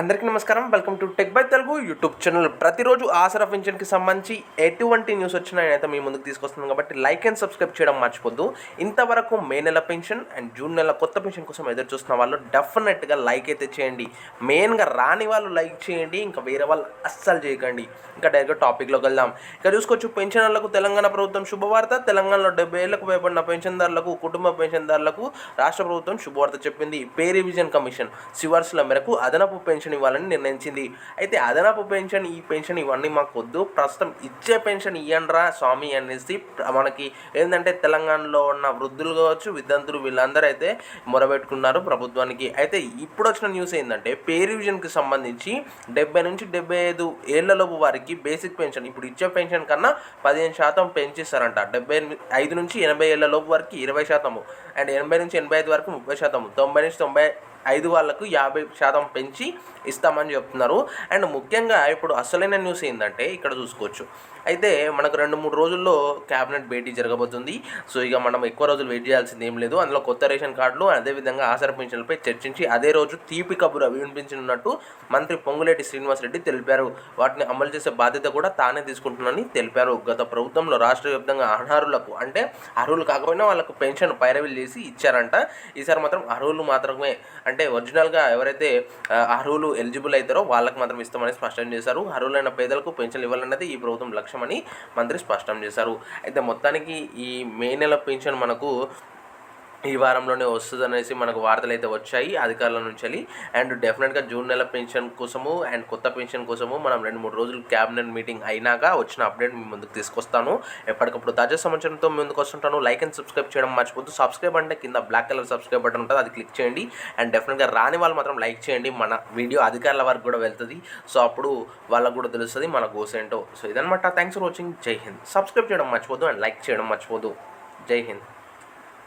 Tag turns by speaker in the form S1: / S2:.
S1: అందరికీ నమస్కారం. Welcome to tech by Telugu YouTube channel. ప్రతిరోజు ఆసరా పెన్షన్కి సంబంధించి ఎటువంటి న్యూస్ వచ్చినా నేనైతే మీ ముందుకు తీసుకొస్తున్నాను కాబట్టి లైక్ అండ్ సబ్స్క్రైబ్ చేయడం మర్చిపోద్దు. ఇంతవరకు మే నెల పెన్షన్ అండ్ జూన్ నెల కొత్త పెన్షన్ కోసం ఎదురు చూస్తున్న వాళ్ళు డెఫినెట్గా లైక్ అయితే చేయండి. మెయిన్గా రాని వాళ్ళు లైక్ చేయండి ఇంకా వేరే వాళ్ళు అస్సలు చేయకండి. ఇంకా డైరెక్ట్గా టాపిక్లోకి వెళ్దాం. ఇక చూసుకోవచ్చు పెన్షనర్లకు తెలంగాణ ప్రభుత్వం శుభవార్త. తెలంగాణలో డెబ్బై ఏళ్ళకు భయపడిన పెన్షన్దారులకు కుటుంబ పెన్షన్దారులకు రాష్ట్ర ప్రభుత్వం శుభవార్త చెప్పింది. పే రివిజన్ కమిషన్ సిఫార్సుల మేరకు అదనపు పెన్షన్ పెన్షన్ ఇవ్వాలని నిర్ణయించింది. అయితే అదనపు పెన్షన్ ఈ పెన్షన్ ఇవన్నీ మాకు వద్దు ప్రస్తుతం ఇచ్చే పెన్షన్ ఇయ్యండ్రా స్వామి అనేసి మనకి ఏంటంటే తెలంగాణలో ఉన్న వృద్ధులు కావచ్చు విద్యార్థులు వీళ్ళందరూ అయితే మొరబెట్టుకున్నారు ప్రభుత్వానికి. అయితే ఇప్పుడు వచ్చిన న్యూస్ ఏంటంటే పే రివిజన్కి సంబంధించి డెబ్బై నుంచి డెబ్బై ఐదు ఏళ్ళలోపు వారికి బేసిక్ పెన్షన్ ఇప్పుడు ఇచ్చే పెన్షన్ కన్నా పదిహేను శాతం పెంచిస్తారంట డెబ్బై ఐదు నుంచి ఎనభై ఏళ్ళ లోపు వరకు ఇరవై శాతము అండ్ ఎనభై నుంచి ఎనభై ఐదు వరకు ముప్పై శాతము తొంభై నుంచి తొంభై ఐదు వాళ్ళకు యాభై శాతం పెంచి ఇస్తామని చెప్తున్నారు. అండ్ ముఖ్యంగా ఇప్పుడు అసలైన న్యూస్ ఏంటంటే ఇక్కడ చూసుకోవచ్చు. అయితే మనకు రెండు మూడు రోజుల్లో క్యాబినెట్ భేటీ జరగబోతుంది. సో ఇక మనం ఎక్కువ రోజులు వెయిట్ చేయాల్సింది ఏం లేదు. అందులో కొత్త రేషన్ కార్డులు అదేవిధంగా ఆసర పెన్షన్లపై చర్చించి అదే రోజు తీపి కబురు వినిపించనున్నట్టు మంత్రి పొంగులేటి శ్రీనివాసరెడ్డి తెలిపారు. వాటిని అమలు చేసే బాధ్యత కూడా తానే తీసుకుంటున్నానని తెలిపారు. గత ప్రభుత్వంలో రాష్ట్ర వ్యాప్తంగా అనర్హులకు అంటే అర్హులు కాకపోయినా వాళ్ళకు పెన్షన్ పైరవీలు చేసి ఇచ్చారంట. ఈసారి మాత్రం అర్హులు మాత్రమే అంటే అంటే ఒరిజినల్గా ఎవరైతే అర్హులు ఎలిజిబుల్ అవుతారో వాళ్ళకి మాత్రం ఇస్తామని స్పష్టం చేశారు. అర్హులైన పేదలకు పెన్షన్ ఇవ్వాలన్నది ఈ ప్రభుత్వం లక్ష్యమని మంత్రి స్పష్టం చేశారు. అయితే మొత్తానికి ఈ మే నెల పెన్షన్ మనకు ఈ వారంలోనే వస్తుంది అనేసి మనకు వార్తలు అయితే వచ్చాయి అధికారుల నుంచి అండ్ డెఫినెట్గా జూన్ నెల పెన్షన్ కోసము అండ్ కొత్త పెన్షన్ కోసము మనం రెండు మూడు రోజులు క్యాబినెట్ మీటింగ్ అయినాక వచ్చిన అప్డేట్ మీ ముందుకు తీసుకొస్తాను. ఎప్పటికప్పుడు తాజా సమాచారంతో మీ ముందుకు వస్తుంటాను. లైక్ అండ్ సబ్స్క్రైబ్ చేయడం మర్చిపోద్దు సబ్స్క్రైబ్ అంటే కింద బ్లాక్ కలర్ సబ్స్క్రైబ్ బటన్ ఉంటుంది అది క్లిక్ చేయండి. అండ్ డెఫినెట్గా రాని వాళ్ళు మాత్రం లైక్ చేయండి. మన వీడియో అధికారుల వరకు కూడా వెళ్తుంది. సో అప్పుడు వాళ్ళకు కూడా తెలుస్తుంది మన గోస్ ఏంటో. సో ఇదనమాట థ్యాంక్స్ ఫర్ వాచింగ్. జై హింద్. సబ్స్క్రైబ్ చేయడం మర్చిపోద్దు అండ్ లైక్ చేయడం మర్చిపోద్దు జై హింద్.